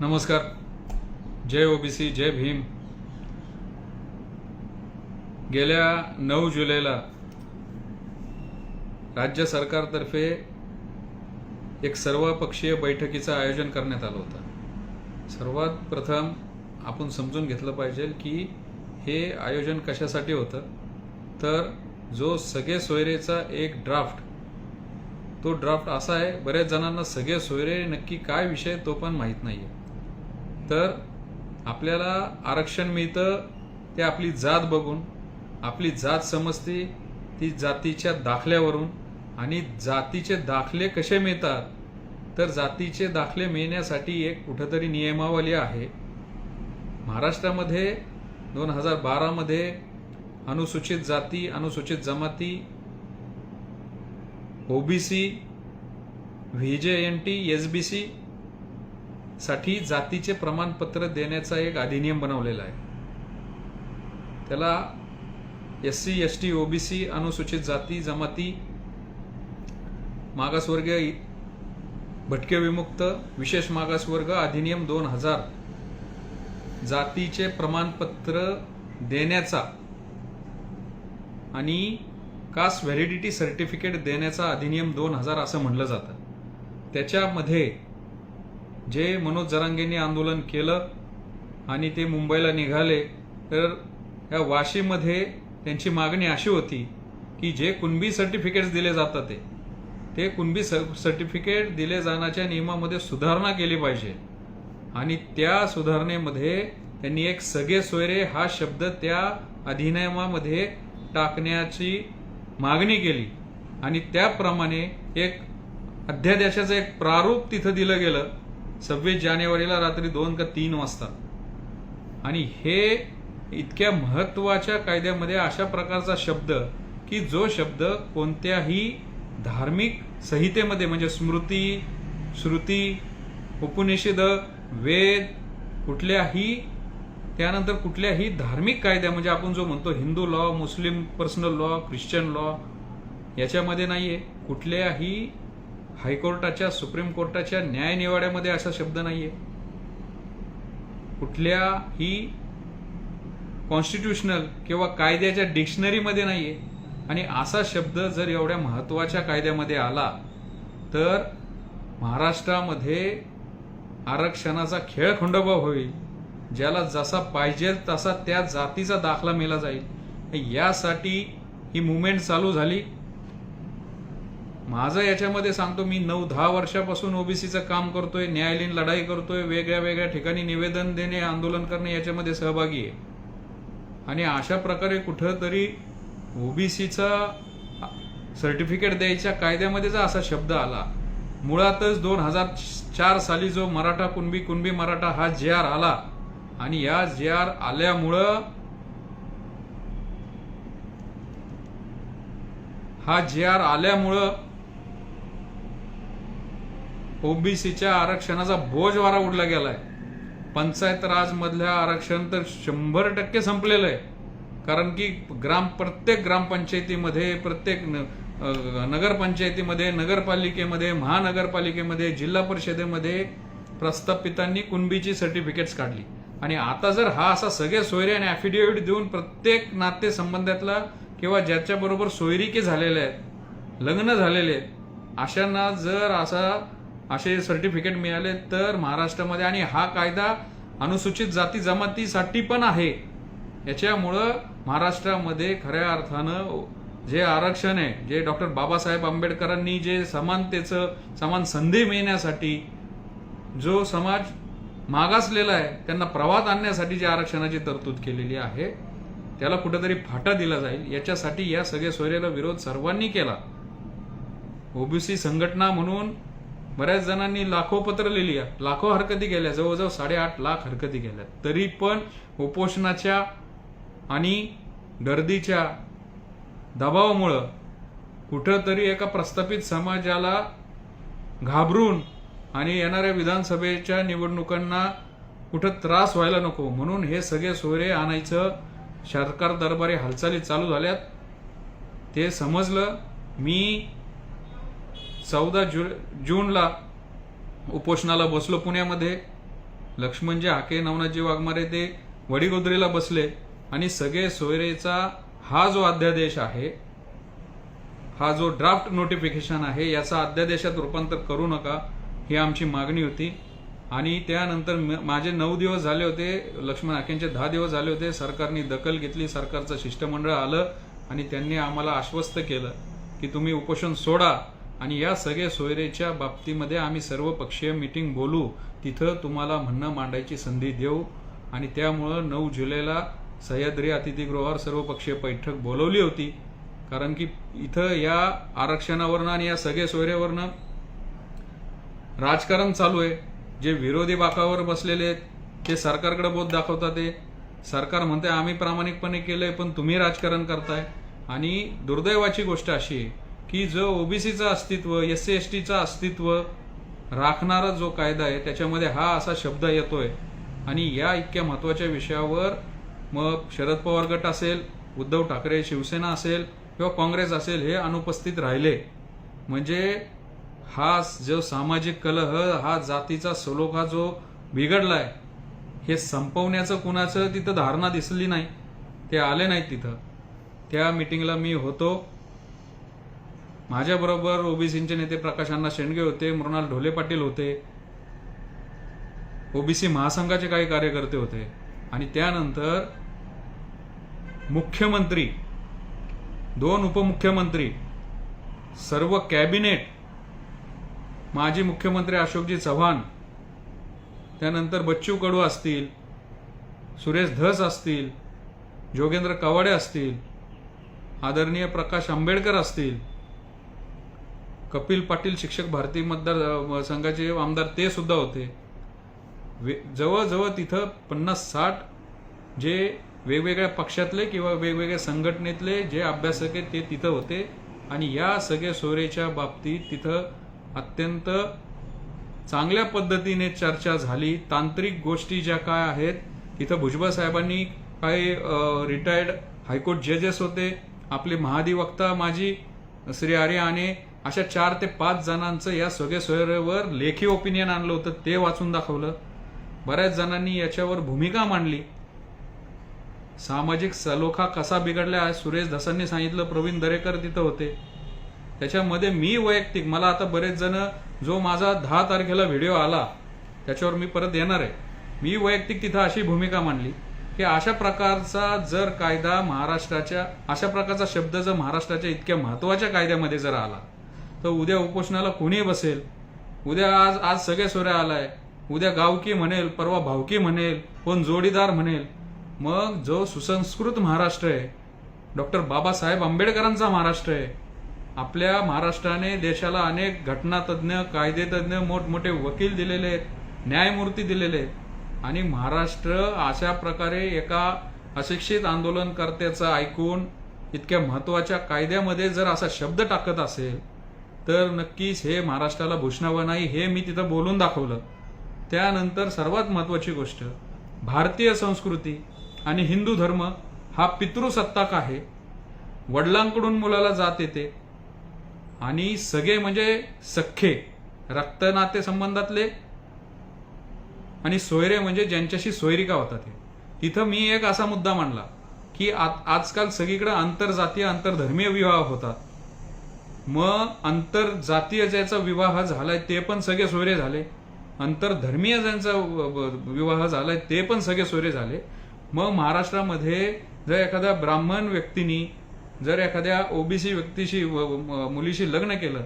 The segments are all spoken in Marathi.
नमस्कार. जय ओबीसी जय भीम. गेल्या नऊ जुलैला राज्य सरकारतर्फे एक सर्वपक्षीय बैठकीचं आयोजन करण्यात आलं होतं. सर्वात प्रथम आपण समजून घेतलं पाहिजे की हे आयोजन कशासाठी होतं? तर जो सगळे सोयरेचा एक ड्राफ्ट तो ड्राफ्ट असा आहे बऱ्याच जणांना सगळे सोयरे नक्की काय विषय तो पण माहीत नाही आहे तर आपल्याला आरक्षण मिळतं ते आपली जात बघून आपली जात समजते ती जातीच्या दाखल्यावरून. आणि जातीचे दाखले कसे मिळतात? तर जातीचे दाखले मिळण्यासाठी एक कुठंतरी नियमावली आहे. महाराष्ट्रामध्ये दोन हजार बारामध्ये अनुसूचित जाती अनुसूचित जमाती OBC V J N T S B C साठी जातीचे प्रमाणपत्र देण्याचा एक अधिनियम बनवलेला आहे. त्याला S C S T OBC अनुसूचित जाती जमाती मागासवर्गीय भटके विमुक्त विशेष मागासवर्ग अधिनियम दोन हजार जातीचे प्रमाणपत्र देण्याचा आणि कास्ट व्हॅलिडिटी सर्टिफिकेट देण्याचा अधिनियम दोन हजार असं म्हणलं जातं. त्याच्यामध्ये जे मनोज जरांगेंनी आंदोलन केलं आणि ते मुंबईला निघाले तर या वाशीमध्ये त्यांची मागणी अशी होती की जे कुणबी सर्टिफिकेट्स दिले जातात ते ते कुणबी सर्टिफिकेट दिले जाण्याच्या नियमामध्ये सुधारणा केली पाहिजे. आणि त्या सुधारणेमध्ये त्यांनी एक सगळे सोयरे हा शब्द त्या अधिनियमामध्ये टाकण्याची मागणी केली. आणि त्याप्रमाणे एक अध्यादेशाचं एक प्रारूप तिथं दिलं गेलं. सव्वीस जानेवारीला रात्री दोन का तीन वाजता. आणि हे इतक्या महत्त्वाच्या कायद्यामध्ये अशा प्रकारचा शब्द की जो शब्द कोणत्याही धार्मिक संहितेमध्ये म्हणजे स्मृती श्रुती उपनिषद वेद कुठल्याही त्यानंतर कुठल्याही धार्मिक कायद्या म्हणजे आपण जो म्हणतो Hindu law Muslim personal law Christian law याच्यामध्ये नाही आहे कुठल्याही हायकोर्टाच्या सुप्रीम कोर्टाच्या न्यायनिवाड्यामध्ये असा शब्द नाही आहे कुठल्याही कॉन्स्टिट्यूशनल किंवा कायद्याच्या डिक्शनरीमध्ये नाही आहे आणि असा शब्द जर एवढ्या महत्त्वाच्या कायद्यामध्ये आला तर महाराष्ट्रामध्ये आरक्षणाचा खेळ खंडोबा होईल ज्याला जसा पाहिजे तसा त्या जातीचा दाखला मेला जाईल. यासाठी ही मुवमेंट चालू झाली. माझं याच्यामध्ये सांगतो मी नऊ दहा वर्षापासून ओबीसीचं काम करतोय न्यायालयीन लढाई करतोय वेगळ्या वेगळ्या ठिकाणी निवेदन देणे आंदोलन करणे याच्यामध्ये सहभागी आहे. आणि अशा प्रकारे कुठंतरी ओबीसीचा सर्टिफिकेट द्यायच्या कायद्यामध्ये जर असा शब्द आला. मुळातच दोन हजार चार साली जो मराठा कुणबी कुणबी मराठा हा जे आर आला आणि या जे आर आल्यामुळं हा जे आर आल्यामुळं ओबीसीच्या आरक्षणाचा बोजवारा उडला गेलाय. पंचायत राजमधल्या आरक्षण तर शंभर टक्के संपलेलं आहे कारण की ग्राम प्रत्येक ग्रामपंचायतीमध्ये प्रत्येक न- नगरपंचायतीमध्ये नगरपालिकेमध्ये महानगरपालिकेमध्ये जिल्हा परिषदेमध्ये प्रस्थापितांनी कुणबीची सर्टिफिकेट्स काढली. आणि आता जर हा असा सगळे सोयरे आणि ॲफिडेव्हिट देऊन प्रत्येक नातेसंबंधातला किंवा ज्याच्याबरोबर सोयरिके झालेले आहेत लग्न झालेले आहेत अशांना जर असा असे सर्टिफिकेट मिळाले तर महाराष्ट्रामध्ये आणि हा कायदा अनुसूचित जाती जमातीसाठी पण आहे. याच्यामुळं महाराष्ट्रामध्ये खऱ्या अर्थानं जे आरक्षण आहे जे डॉक्टर बाबासाहेब आंबेडकरांनी जे समानतेचं समान संधी मिळण्यासाठी जो समाज मागासलेला आहे त्यांना प्रवाहात आणण्यासाठी जी आरक्षणाची तरतूद केलेली आहे त्याला कुठेतरी फाटा दिला जाईल. याच्यासाठी या सगळ्या सोयऱ्याला विरोध सर्वांनी केला. ओबीसी संघटना म्हणून बऱ्याच जणांनी लाखो पत्र लिहिली आहे. लाखो हरकती गेल्या जवळजवळ साडेआठ लाख हरकती गेल्या तरी पण उपोषणाच्या आणि गर्दीच्या दबावामुळं कुठंतरी एका प्रस्थापित समाजाला घाबरून आणि येणाऱ्या विधानसभेच्या निवडणुकांना कुठं त्रास व्हायला नको म्हणून हे सगळे सोयरे आणायचं सरकार दरबारी हालचाली चालू झाल्यात. ते समजलं. मी चौदा जु जूनला उपोषणाला बसलो पुण्यामध्ये. लक्ष्मणजी हाके नवनाथजी वाघमारे ते वडीगोद्रीला बसले. आणि सगळे सोयरेचा हा जो अध्यादेश आहे हा जो ड्राफ्ट नोटिफिकेशन आहे याचा अध्यादेशात रूपांतर करू नका ही आमची मागणी होती. आणि त्यानंतर म- माझे नऊ दिवस झाले होते लक्ष्मण हाकेंचे दहा दिवस झाले होते सरकारने दखल घेतली सरकारचं शिष्टमंडळ आलं आणि त्यांनी आम्हाला आश्वस्त केलं की तुम्ही उपोषण सोडा. आणि या सगळे सोयरेच्या बाबतीमध्ये आम्ही सर्व पक्षीय मिटिंग बोलू. तिथं तुम्हाला म्हणणं मांडायची संधी देऊ. आणि त्यामुळं नऊ जुलैला सह्याद्री अतिथीगृहावर सर्वपक्षीय बैठक बोलवली होती. कारण की इथं या आरक्षणावरनं आणि या सगळे सोयऱ्यावरनं राजकारण चालू आहे. जे विरोधी बाकावर बसलेले आहेत ते सरकारकडे बोध दाखवतात ते. सरकार म्हणते आम्ही प्रामाणिकपणे केलंय पण तुम्ही राजकारण करताय. आणि दुर्दैवाची गोष्ट अशी आहे की जो ओबीसीचं अस्तित्व एस सी एस टीचं अस्तित्व राखणारा जो कायदा आहे त्याच्यामध्ये हा असा शब्द येतोय. आणि या इतक्या महत्त्वाच्या विषयावर मग शरद पवार गट असेल उद्धव ठाकरे शिवसेना असेल किंवा काँग्रेस असेल हे अनुपस्थित राहिले. म्हणजे हा जो सामाजिक कलह हा जातीचा सलोखा जो बिघडलाय हे संपवण्याचं कुणाचं तिथं धारणा दिसली नाही. ते आले नाहीत तिथं. त्या मिटिंगला मी होतो. माझ्याबरोबर ओबीसीचे नेते प्रकाश अण्णा शेंडगे होते मृणाल ढोले पाटील होते. ओबीसी महासंघाचे काही कार्यकर्ते होते. आणि त्यानंतर मुख्यमंत्री दोन उपमुख्यमंत्री सर्व कॅबिनेट माजी मुख्यमंत्री अशोकजी चव्हाण त्यानंतर बच्चू कडू असतील सुरेश धस असतील जोगेंद्र कवाडे असतील आदरणीय प्रकाश आंबेडकर असतील कपिल पाटील शिक्षक भारती मतदार संघाचे आमदार ते सुद्धा होते. वे- जवळजवळ तिथं पन्नास साठ जे वेगवेगळ्या पक्षातले किंवा वेगवेगळ्या संघटनेतले जे अभ्यासक आहेत ते तिथं होते. आणि या सगळ्या सोयरेच्या बाबतीत तिथं अत्यंत चांगल्या पद्धतीने चर्चा झाली. तांत्रिक गोष्टी ज्या काय आहेत तिथं भुजबळ साहेबांनी काही रिटायर्ड हायकोर्ट जजेस होते. आपले महाधिवक्ता माजी श्री आर्य आणि अशा चार ते पाच जणांचं या सगळ्या सोयरेवर लेखी ओपिनियन आणलं होतं ते वाचून दाखवलं. बऱ्याच जणांनी याच्यावर भूमिका मांडली. सामाजिक सलोखा कसा बिघडला आहे सुरेश धसांनी सांगितलं प्रवीण दरेकर तिथं होते. त्याच्यामध्ये मी वैयक्तिक मला आता बरेच जण जो माझा दहा तारखेला व्हिडिओ आला त्याच्यावर मी परत येणार आहे. मी वैयक्तिक तिथं अशी भूमिका मांडली की अशा प्रकारचा जर कायदा महाराष्ट्राच्या अशा प्रकारचा शब्द जर महाराष्ट्राच्या इतक्या महत्त्वाच्या कायद्यामध्ये जर आला तर उद्या उपोषणाला कोणी बसेल. उद्या आज आज सगळे सोऱ्या आलाय. उद्या गावकी म्हणेल परवा भावकी म्हणेल कोण जोडीदार म्हणेल. मग जो सुसंस्कृत महाराष्ट्र आहे डॉक्टर बाबासाहेब आंबेडकरांचा महाराष्ट्र आहे आपल्या महाराष्ट्राने देशाला अनेक घटनातज्ञ कायदेतज्ञ मोठमोठे वकील दिलेले आहेत न्यायमूर्ती दिलेले आहेत. आणि महाराष्ट्र अशा प्रकारे एका अशिक्षित आंदोलनकर्त्याचं ऐकून इतक्या महत्त्वाच्या कायद्यामध्ये जर असा शब्द टाकत असेल तर नक्कीच हे महाराष्ट्राला भूषणावं नाही हे मी तिथं बोलून दाखवलं. त्यानंतर सर्वात महत्वाची गोष्ट भारतीय संस्कृती आणि हिंदू धर्म हा पितृसत्ताक आहे. वडिलांकडून मुलाला जात येते आणि सगळे म्हणजे सख्खे रक्तनाते संबंधातले आणि सोयरे म्हणजे ज्यांच्याशी सोयरिका होतात ते तिथं मी एक असा मुद्दा मांडला की आ- आजकाल सगळीकडे आंतरजातीय आंतरधर्मीय विवाह होतात. मग आंतरजातीय ज्याचा विवाह झालाय ते पण सगळे सोयरे झाले. आंतरधर्मीय ज्यांचा व- विवाह झालाय ते पण सगळे सोयरे झाले. मग महाराष्ट्रामध्ये जर एखाद्या ब्राह्मण व्यक्तीनी जर एखाद्या ओबीसी व्यक्तीशी व- मुलीशी लग्न केलं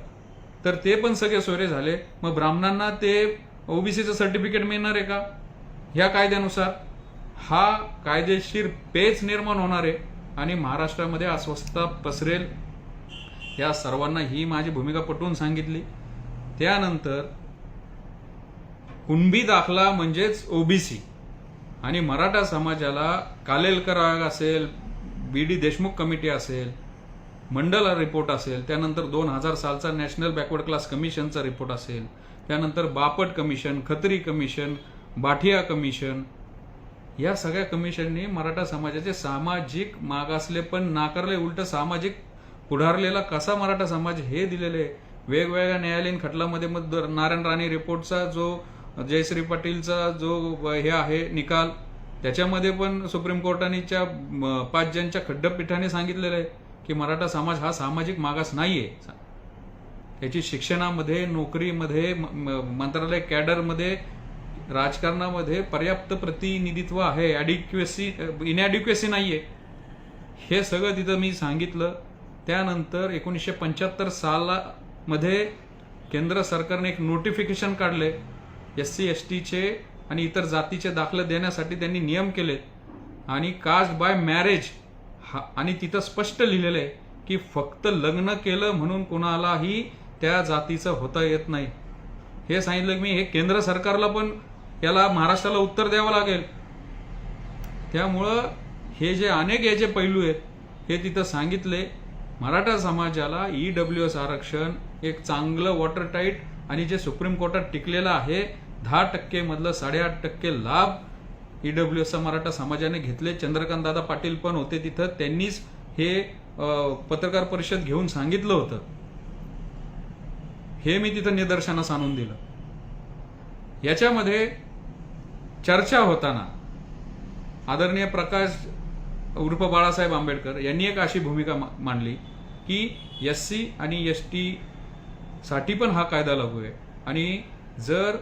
तर ते पण सगळे सोयरे झाले. मग ब्राह्मणांना ते ओबीसीचं सर्टिफिकेट मिळणार आहे का? ह्या कायद्यानुसार. हा कायदेशीर पेच निर्माण होणार आहे आणि महाराष्ट्रामध्ये अस्वस्थता पसरेल. या सर्वांना ही माझी भूमिका पटवून सांगितली. त्यानंतर कुणबी दाखला म्हणजेच ओबीसी आणि मराठा समाजाला कालेलकर आयोग असेल बी डी देशमुख कमिटी असेल मंडल रिपोर्ट असेल त्यानंतर दोन हजार सालचा नॅशनल बॅकवर्ड क्लास कमिशनचा रिपोर्ट असेल त्यानंतर Bapat commission Khatri commission Bathia commission या सगळ्या कमिशननी मराठा समाजाचे सामाजिक मागासले पण नाकारले उलट सामाजिक पुढारलेला कसा मराठा समाज हे दिलेले आहे. वेगवेगळ्या न्यायालयीन खटलामध्ये मग दर- नारायण राणे रिपोर्टचा जो जयश्री पाटीलचा जो हे आहे निकाल त्याच्यामध्ये पण सुप्रीम कोर्टानेच्या पाच जणच्या खड्डपीठाने सांगितलेलं आहे की मराठा समाज हा सामाजिक मागास नाहीये. त्याची शिक्षणामध्ये नोकरीमध्ये म- म- मंत्रालय कॅडरमध्ये राजकारणामध्ये पर्याप्त प्रतिनिधित्व आहे. ॲडिक्वेसी नाही नाहीये. हे सगळं तिथं मी सांगितलं. त्यानंतर एकोणीसशे पंच्याहत्तर सालामध्ये केंद्र सरकारने एक नोटिफिकेशन काढले एस सी एस टीचे आणि इतर जातीचे दाखले देण्यासाठी त्यांनी नियम केलेत. आणि कास्ट बाय मॅरेज हा आणि तिथं स्पष्ट लिहिलेलं आहे की फक्त लग्न केलं म्हणून कोणालाही त्या जातीचं होता येत नाही. हे सांगितलं की मी हे केंद्र सरकारला पण याला महाराष्ट्राला उत्तर द्यावं लागेल. त्यामुळं हे जे अनेक याचे पैलू आहेत हे तिथं सांगितले. मराठा समाजाला ई डब्ल्यू एस आरक्षण एक चांगलं वॉटर टाईट आणि जे सुप्रीम कोर्टात टिकलेलं आहे दहा टक्के मधलं साडेआठ टक्के लाभ ई डब्ल्यू एसचा मराठा समाजाने घेतले. चंद्रकांत दादा पाटील पण होते तिथं. त्यांनीच हे पत्रकार परिषद घेऊन सांगितलं होतं. हे मी तिथं निदर्शनास आणून दिलं. याच्यामध्ये चर्चा होताना आदरणीय प्रकाश उर्फ बाळासाहेब आंबेडकर यांनी एक अशी भूमिका मा- मांडली. की एस सी आणि एस टी साठी पण हा कायदा लागू आहे. आणि जर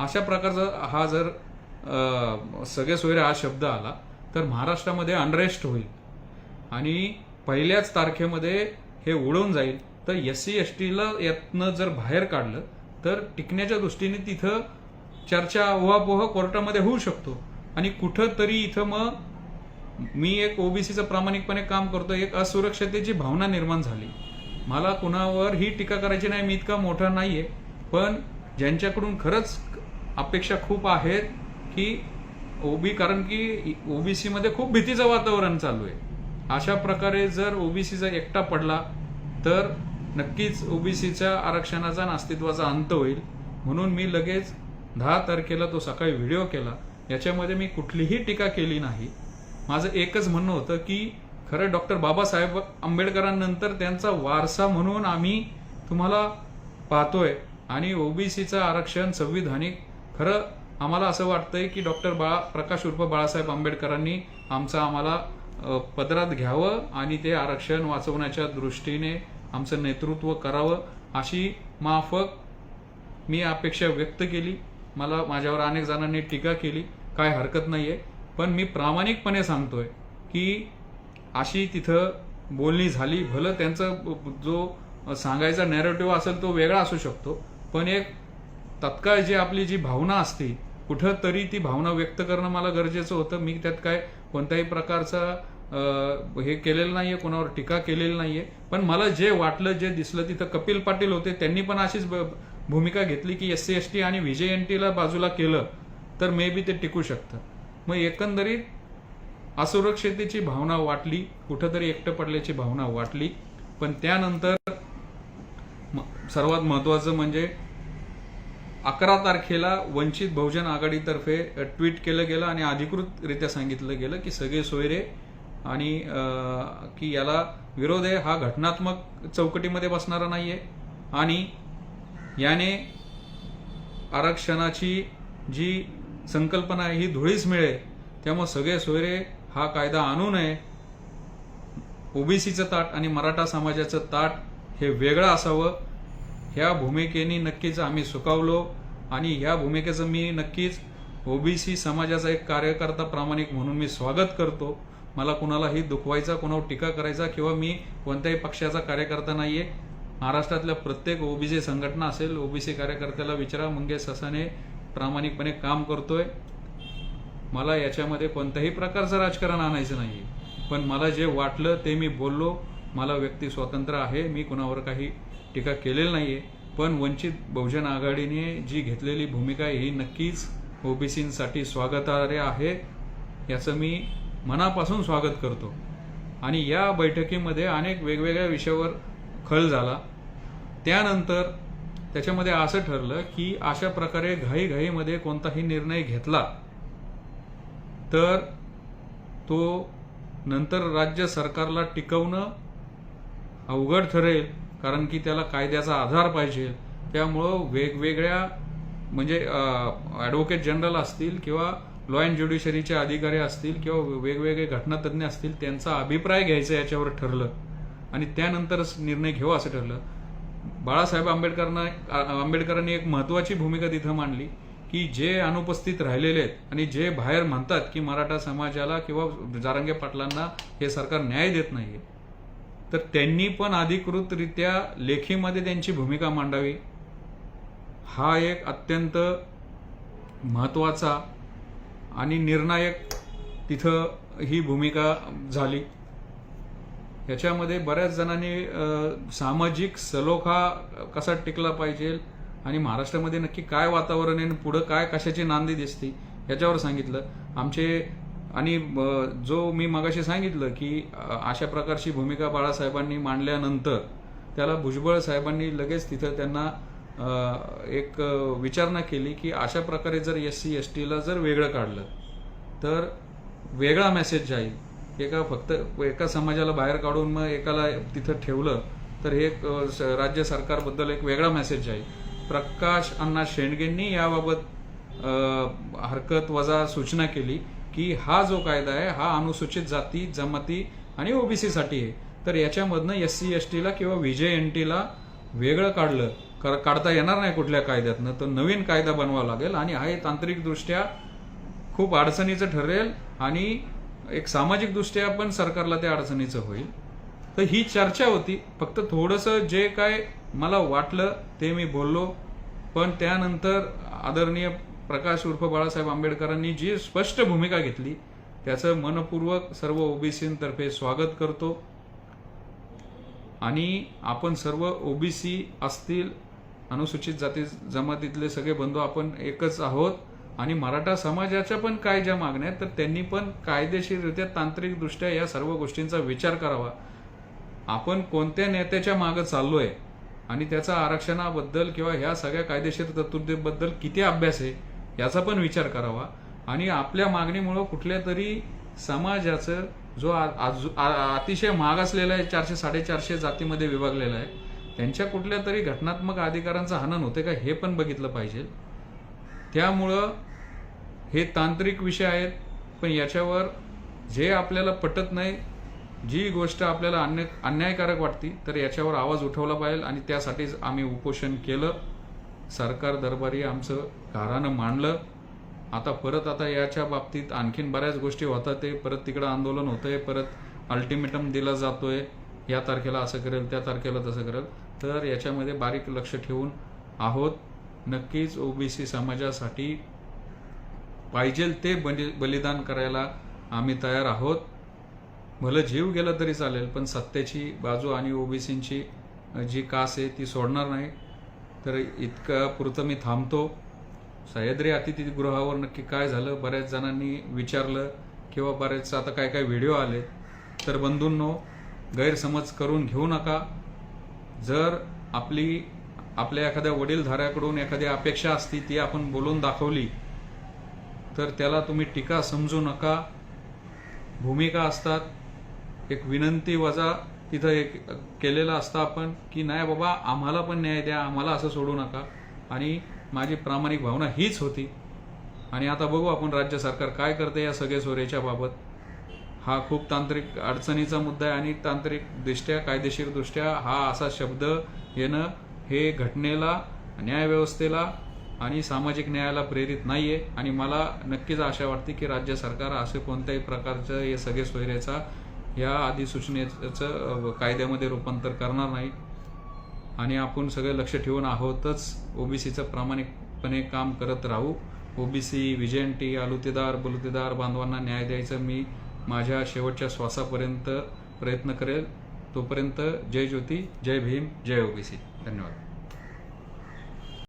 अशा प्रकारचा हा जर सगळे सोयरे हा शब्द आला तर महाराष्ट्रामध्ये अनरेस्ट होईल. आणि पहिल्याच तारखेमध्ये हे उडून जाईल. तर एस सी एस टीला यातनं जर बाहेर काढलं तर टिकण्याच्या दृष्टीने तिथं चर्चा उहापोह कोर्टामध्ये होऊ शकतो. आणि कुठंतरी इथं मग मी एक ओबीसीचं प्रामाणिकपणे काम करतो एक असुरक्षतेची भावना निर्माण झाली. मला कुणावर ही टीका करायची नाही मी इतका मोठा नाही आहे पण ज्यांच्याकडून खरंच अपेक्षा खूप आहेत की ओबी कारण की ओबीसीमध्ये खूप भीतीचं वातावरण चालू आहे. अशा प्रकारे जर ओबीसीचा एकटा पडला तर नक्कीच ओबीसीच्या आरक्षणाचा आणि अस्तित्वाचा अंत होईल. म्हणून मी लगेच दहा तारखेला तो सकाळी व्हिडिओ केला. याच्यामध्ये मी कुठलीही टीका केली नाही. माझं एकच म्हणणं होतं की खरं डॉक्टर बाबासाहेब आंबेडकरांनंतर त्यांचा वारसा म्हणून आम्ही तुम्हाला पाहतोय. आणि ओबीसीचं आरक्षण संविधानिक खरं आम्हाला असं वाटतंय की डॉक्टर बाळा प्रकाश उर्फ बाळासाहेब आंबेडकरांनी आमचं आम्हाला पदरात घ्यावं आणि ते आरक्षण वाचवण्याच्या दृष्टीने आमचं नेतृत्व करावं अशी माफक मी अपेक्षा व्यक्त केली. मला माझ्यावर अनेक जणांनी टीका केली. काय हरकत नाही आहे पण मी प्रामाणिकपणे सांगतोय की अशी तिथं बोलणी झाली भलं त्यांचं जो सांगायचा नॅरेटिव्ह असेल तो वेगळा असू शकतो पण एक तत्काळ जी आपली जी भावना असते कुठं तरी ती भावना व्यक्त करणं मला गरजेचं होतं. मी त्यात काय कोणत्याही प्रकारचा हे केलेलं नाहीये कोणावर टीका केलेली नाहीये. पण मला जे वाटलं जे दिसलं तिथं कपिल पाटील होते त्यांनी पण अशीच ब- भूमिका घेतली की एस सी एस टी आणि विजय एन टीला बाजूला केलं तर मे बी ते टिकू शकतं. मग एकंदरीत असुरक्षितेची भावना वाटली कुठंतरी एकटं पडल्याची भावना वाटली. पण त्यानंतर म- सर्वात महत्वाचं म्हणजे अकरा तारखेला वंचित बहुजन आघाडीतर्फे ट्विट केलं गेलं आणि अधिकृतरित्या सांगितलं गेलं की सगळे सोयरे आणि की याला विरोध आहे हा घटनात्मक चौकटीमध्ये बसणारा नाहीये. आणि याने आरक्षणाची जी संकल्पना आहे ही धुळीस मिळेल. त्यामुळे सगळे सोयरे हा कायदा आणू नये. ओबीसीचं ताट आणि मराठा समाजाचं ताट हे वेगळं असावं. ह्या भूमिकेने नक्कीच आम्ही सुकावलो आणि ह्या भूमिकेचं मी नक्कीच ओबीसी समाजाचा एक कार्यकर्ता प्रामाणिक म्हणून मी स्वागत करतो. मला कुणालाही दुखवायचा कुणावर टीका करायचा किंवा मी कोणत्याही पक्षाचा कार्यकर्ता नाहीये. महाराष्ट्रातल्या प्रत्येक ओबीसी संघटना असेल ओबीसी कार्यकर्त्याला विचारा मंगेश ससाने प्रामाणिकपणे काम करतोय. मला याच्यामध्ये कोणत्याही प्रकारचं राजकारण आणायचं नाही पण मला जे वाटलं ते मी बोललो. मला व्यक्ती स्वातंत्र्य आहे. मी कुणावर काही टीका केलेली नाहीये. पण वंचित बहुजन आघाडीने जी घेतलेली भूमिका ही नक्कीच ओबीसींसाठी स्वागतार्ह आहे. याचं मी मनापासून स्वागत करतो. आणि या बैठकीमध्ये अनेक वेगवेगळ्या विषयावर खळ झाला. त्यानंतर त्याच्यामध्ये असं ठरलं की अशा प्रकारे घाईघाईमध्ये कोणताही निर्णय घेतला तर तो नंतर राज्य सरकारला टिकवणं अवघड ठरेल कारण की त्याला कायद्याचा आधार पाहिजे. त्यामुळं वेगवेगळ्या म्हणजे ॲडव्होकेट जनरल असतील किंवा लॉ अँड ज्युडिशरीचे अधिकारी असतील किंवा वेगवेगळे घटनातज्ञ असतील त्यांचा अभिप्राय घ्यायचा याच्यावर ठरलं. आणि त्यानंतरच निर्णय घेऊ असं ठरलं. बाळासाहेब आंबेडकरांना आंबेडकरांनी एक महत्वाची भूमिका तिथं मांडली की जे अनुपस्थित राहिलेले आहेत आणि जे बाहेर म्हणतात की मराठा समाजाला किंवा जारंगे पाटलांना हे सरकार न्याय देत नाहीये तर त्यांनी पण अधिकृतरित्या लेखीमध्ये त्यांची भूमिका मांडावी. हा एक अत्यंत महत्त्वाचा आणि निर्णायक तिथं ही भूमिका झाली. याच्यामध्ये बऱ्याच जणांनी सामाजिक सलोखा कसा टिकला पाहिजे आणि महाराष्ट्रामध्ये नक्की काय वातावरण आहे आणि पुढं काय कशाची नांदी दिसते याच्यावर सांगितलं. आमचे आणि जो मी मगाशी सांगितलं की अशा प्रकारची भूमिका बाळासाहेबांनी मांडल्यानंतर त्याला भुजबळ साहेबांनी लगेच तिथं त्यांना एक विचारणा केली की अशा प्रकारे जर एस सी एस टीला जर वेगळं काढलं तर वेगळा मेसेज जाईल. एका फक्त एका समाजाला बाहेर काढून मग एकाला तिथं ठेवलं तर हे स- राज्य सरकारबद्दल एक वेगळा मेसेज जाईल प्रकाश अण्णा शेंडगेंनी याबाबत हरकत वजा सूचना केली की हा जो कायदा आहे हा अनुसूचित जाती जमाती आणि ओबीसीसाठी आहे. तर याच्यामधनं एस सी एस टीला किंवा व्हीजे एन टीला वेगळं काढलं. कर- काढता येणार नाही कुठल्या कायद्यातनं तर नवीन कायदा बनवावा लागेल आणि हा हे तांत्रिकदृष्ट्या खूप अडचणीचं ठरेल आणि एक सामाजिक दृष्ट्या पण सरकारला त्या अडचणीचं होईल. तर ही चर्चा होती. फक्त थोडंसं जे काय मला वाटलं ते मी बोललो. पण त्यानंतर आदरणीय प्रकाश उर्फ बाळासाहेब आंबेडकरांनी जी स्पष्ट भूमिका घेतली त्याचं मनपूर्वक सर्व ओबीसीतर्फे स्वागत करतो. आणि आपण सर्व ओबीसी असतील अनुसूचित जाती जमातीतले सगळे बंधू आपण एकच आहोत. आणि मराठा समाजाच्या पण काय ज्या मागण्या आहेत तर त्यांनी पण कायदेशीररित्या तांत्रिकदृष्ट्या या सर्व गोष्टींचा विचार करावा. आपण कोणत्या नेत्याच्या मागे चाललोय आणि त्याचा आरक्षणाबद्दल किंवा ह्या सगळ्या कायदेशीर तरतुदीबद्दल किती अभ्यास आहे याचा पण विचार करावा. आणि आपल्या मागणीमुळं कुठल्या तरी समाजाचं जो आ- आजू- आ- अतिशय मागासलेला आहे चारशे साडेचारशे जातीमध्ये विभागलेला आहे त्यांच्या कुठल्या तरी घटनात्मक अधिकारांचं हनन होते का हे पण बघितलं पाहिजे. त्यामुळं हे तांत्रिक विषय आहेत पण याच्यावर जे आपल्याला पटत नाही जी गोष्ट आपल्याला अन्य अन्यायकारक वाटती तर याच्यावर आवाज उठवला पाहिजे आणि त्यासाठीच आम्ही उपोषण केलं. सरकार दरबारी आमचं घरानं मांडलं. आता परत आता याच्या बाबतीत आणखीन बऱ्याच गोष्टी होतात ते. परत तिकडं आंदोलन होतंय परत अल्टिमेटम दिला जातोय. या तारखेला असं करेल त्या तारखेला तसं करेल. तर याच्यामध्ये बारीक लक्ष ठेवून आहोत. नक्कीच ओबीसी समाजासाठी पाहिजेल ते बलि बलिदान करायला आम्ही तयार आहोत. भलं जीव गेला तरी चालेल पण सत्तेची बाजू आणि ओबीसींची जी कास आहे ती सोडणार नाही. तर इतका पुरतं मी थांबतो. सह्याद्री अतिथीगृहावर नक्की काय झालं बऱ्याच जणांनी विचारलं किंवा बरेच आता काय काय व्हिडिओ आले. तर बंधूंनो गैरसमज करून घेऊ नका. जर आपली आपल्या एखाद्या वडीलधाऱ्याकडून एखादी अपेक्षा असती ती आपण बोलून दाखवली तर त्याला तुम्ही टीका समजू नका. भूमिका असतात. एक विनंती वजा तिथं एक केलेलं असतं आपण की नाही बाबा आम्हाला पण न्याय द्या आम्हाला असं सोडू नका. आणि माझी प्रामाणिक भावना हीच होती. आणि आता बघू आपण राज्य सरकार काय करते या सगळे सोरेच्या बाबत. हा खूप तांत्रिक अडचणीचा मुद्दा आहे आणि तांत्रिक दृष्ट्या कायदेशीरदृष्ट्या हा असा शब्द येणं हे घटनेला न्यायव्यवस्थेला आणि सामाजिक न्यायाला प्रेरित नाहीये. आणि मला नक्कीच आशा वाटते की राज्य सरकार असे कोणत्याही प्रकारचं हे सगळे सोयऱ्याचा या अधिसूचनेचं कायद्यामध्ये रूपांतर करणार नाही. आणि आपण सगळे लक्ष ठेवून आहोतच ओबीसीचं प्रामाणिकपणे काम करत राहू. ओबीसी विजयंटी आलुतेदार बलुतेदार बांधवांना न्याय द्यायचं मी माझ्या शेवटच्या श्वासापर्यंत प्रयत्न करेल. तोपर्यंत जय ज्योती जय भीम जय ओबीसी. धन्यवाद.